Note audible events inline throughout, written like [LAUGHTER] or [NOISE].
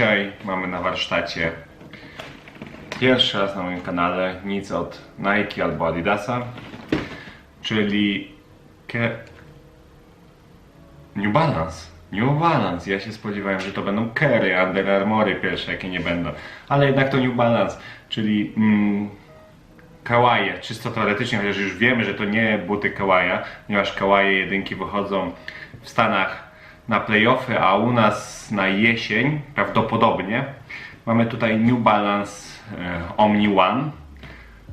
Dzisiaj mamy na warsztacie pierwszy raz na moim kanale nic od Nike albo Adidasa, czyli ke... New Balance. New Balance. Ja się spodziewałem, że to będą Kerry, Under Armoury pierwsze, jakie nie będą. Ale jednak to New Balance, czyli mm, kałaje, czysto teoretycznie, chociaż już wiemy, że to nie buty kałaja, ponieważ kałaje jedynki wychodzą w Stanach na playoffy, a u nas na jesień prawdopodobnie. Mamy tutaj New Balance e, Omni One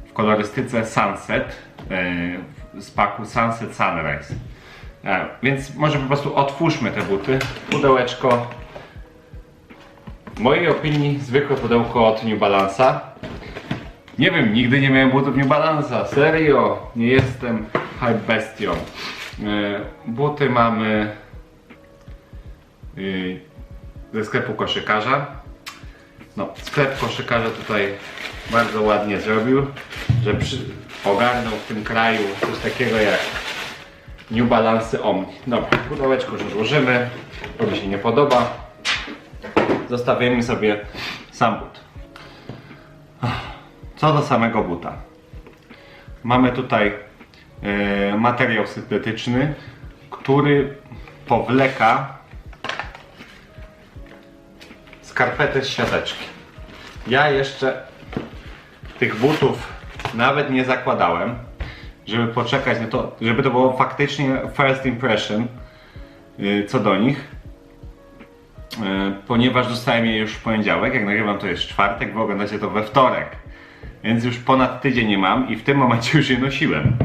w kolorystyce Sunset e, z paku Sunset Sunrise. E, więc może po prostu otwórzmy te buty. Pudełeczko. W mojej opinii zwykłe pudełko od New Balance'a. Nie wiem, nigdy nie miałem butów New Balance'a. Serio, nie jestem hype bestią. Buty mamy ze sklepu koszykarza. No, sklep koszykarza tutaj bardzo ładnie zrobił, że przy, ogarnął w tym kraju coś takiego jak New Balance Omni. Dobra, pudełeczko już odłożymy, to mi się nie podoba. Zostawimy sobie sam but. Co do samego buta. Mamy tutaj e, materiał syntetyczny, który powleka skarpetę z siateczki. Ja jeszcze tych butów nawet nie zakładałem, żeby poczekać na to, żeby to było faktycznie first impression yy, co do nich. Yy, ponieważ dostałem je już w poniedziałek, jak nagrywam to jest czwartek, wy oglądacie to we wtorek. Więc już ponad tydzień nie mam i w tym momencie już je nosiłem,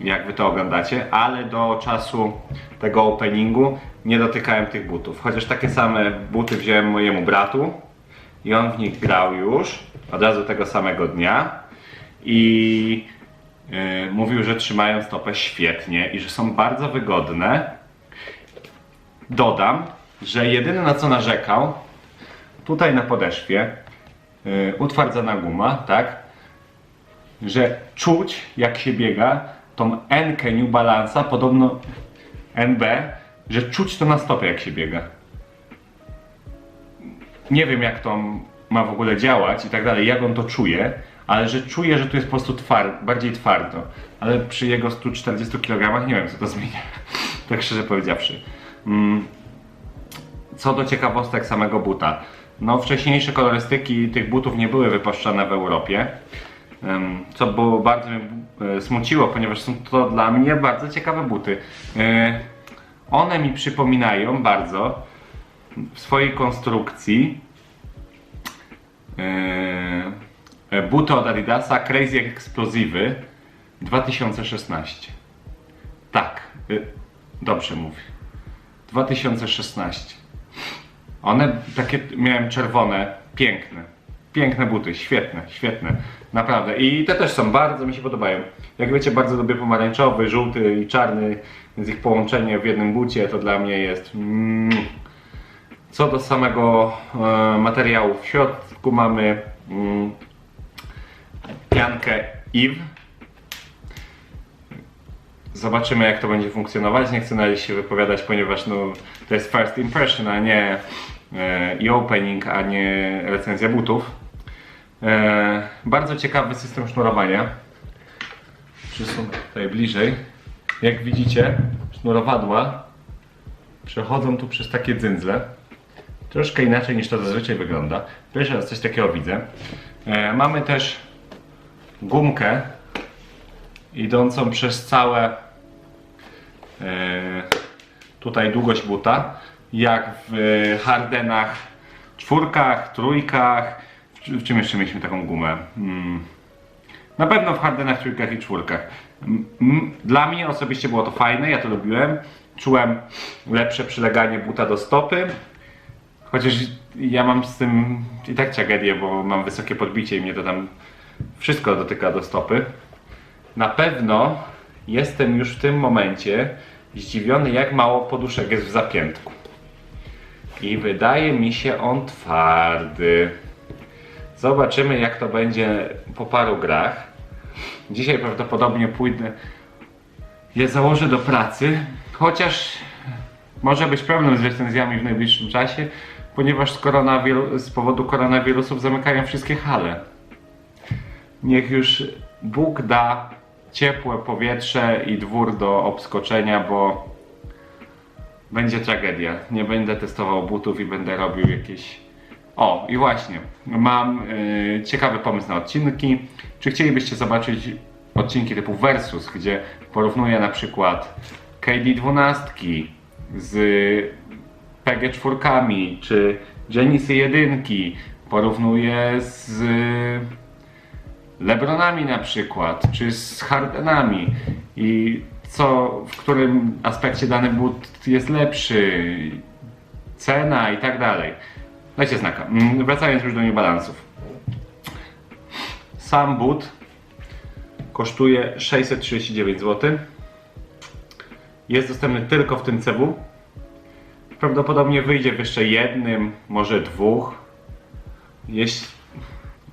jak wy to oglądacie, ale do czasu tego openingu nie dotykałem tych butów. Chociaż takie same buty wziąłem mojemu bratu i on w nich grał już od razu tego samego dnia i yy, mówił, że trzymają stopę świetnie i że są bardzo wygodne. Dodam, że jedyne na co narzekał, tutaj na podeszwie, yy, utwardzona guma, tak, że czuć jak się biega tą N New Balance'a, podobno NB, że czuć to na stopie jak się biega. Nie wiem jak to ma w ogóle działać i tak dalej, jak on to czuje, ale że czuje, że tu jest po prostu tward, bardziej twardo. Ale przy jego 140 kg nie wiem co to [LAUGHS] zmienia. tak szczerze powiedziawszy. Mm. Co do ciekawostek samego buta. No wcześniejsze kolorystyki tych butów nie były wypuszczane w Europie. Co było bardzo mnie e, smuciło, ponieważ są to dla mnie bardzo ciekawe buty. E, One mi przypominają bardzo w swojej konstrukcji e, buty od Adidasa Crazy Explosive 2016. Tak, dobrze mówię. 2016. One takie miałem czerwone, piękne. Piękne buty, świetne, świetne. Naprawdę. I te też są, bardzo mi się podobają. Jak wiecie, bardzo lubię pomarańczowy, żółty i czarny, więc ich połączenie w jednym bucie to dla mnie jest. Mm. Co do samego e, materiału, w środku mamy mm, piankę Eve. Zobaczymy jak to będzie funkcjonować. Nie chcę na razie się wypowiadać, ponieważ no, to jest first impression, a nie e, i opening, a nie recenzja butów. E, bardzo ciekawy system sznurowania. Przesunę tutaj bliżej. Jak widzicie, sznurowadła przechodzą tu przez takie dzyndzle. Troszkę inaczej niż to zazwyczaj wygląda. Pierwszy raz coś takiego widzę. E, mamy też gumkę idącą przez całe e, tutaj długość buta, jak w Hardenach czwórkach, trójkach. W, czym jeszcze mieliśmy taką gumę? Hmm. Na pewno w Hardenach, trójkach i czwórkach. Dla mnie osobiście było to fajne, ja to lubiłem. Czułem lepsze przyleganie buta do stopy. Chociaż ja mam z tym i tak tragedię, bo mam wysokie podbicie i mnie to tam wszystko dotyka do stopy. Na pewno jestem już w tym momencie zdziwiony, jak mało poduszek jest w zapiętku. I wydaje mi się on twardy. Zobaczymy, jak to będzie po paru grach. Dzisiaj prawdopodobnie pójdę, je założę do pracy, chociaż może być problem z recenzjami w najbliższym czasie, ponieważ z, z powodu koronawirusów zamykają wszystkie hale. Niech już Bóg da ciepłe powietrze i dwór do obskoczenia, bo będzie tragedia. Nie będę testował butów i będę robił jakieś. O, i właśnie, mam y, ciekawy pomysł na odcinki. Czy chcielibyście zobaczyć odcinki typu Versus, gdzie porównuję na przykład KD12 z PG4, czy Genisy 1, porównuję z Lebronami na przykład, czy z Hardenami i co, w którym aspekcie dany but jest lepszy, cena i tak dalej. Dajcie znaka. Mm, Wracając już do niebalansów. Sam but kosztuje 639 zł. Jest dostępny tylko w tym cebu. Prawdopodobnie wyjdzie w jeszcze jednym, może dwóch. Jeśli,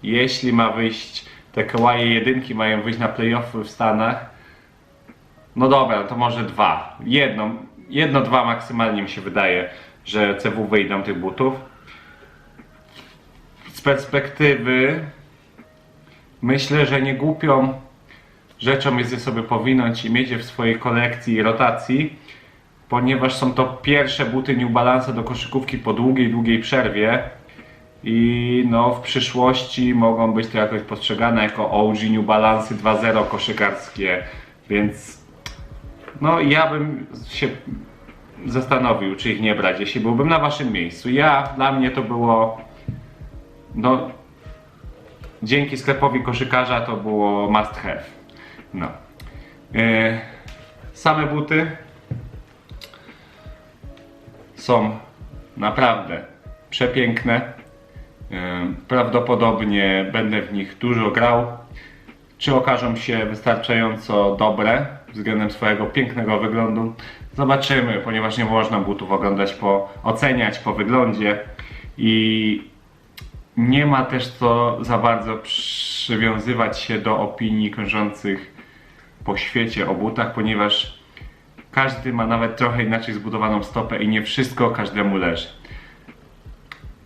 jeśli ma wyjść, te kawaje jedynki mają wyjść na playoffy w Stanach, no dobra, to może dwa. Jedno, jedno, dwa maksymalnie mi się wydaje, że CW wyjdą tych butów. Perspektywy myślę, że nie głupią rzeczą jest je sobie powinąć i mieć je w swojej kolekcji i rotacji, ponieważ są to pierwsze buty New Balance do koszykówki po długiej, długiej przerwie i no w przyszłości mogą być to jakoś postrzegane jako OG New Balance 2.0 koszykarskie, więc no ja bym się zastanowił, czy ich nie brać, jeśli byłbym na waszym miejscu. Ja, dla mnie to było no dzięki sklepowi koszykarza to było must have. No. E, same buty są naprawdę przepiękne. E, Prawdopodobnie będę w nich dużo grał. Czy okażą się wystarczająco dobre względem swojego pięknego wyglądu? Zobaczymy, ponieważ nie można butów oglądać po, oceniać po wyglądzie i nie ma też co za bardzo przywiązywać się do opinii krążących po świecie o butach, ponieważ każdy ma nawet trochę inaczej zbudowaną stopę i nie wszystko każdemu leży.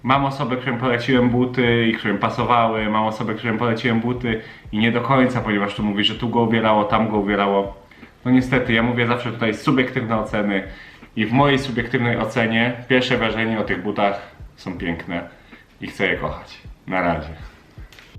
Mam osobę, którym poleciłem buty i którym pasowały, mam osobę, którym poleciłem buty i nie do końca, ponieważ tu mówi, że tu go uwierało, tam go uwierało. No niestety, ja mówię zawsze tutaj subiektywne oceny i w mojej subiektywnej ocenie pierwsze wrażenie o tych butach są piękne i chcę je kochać. Na razie.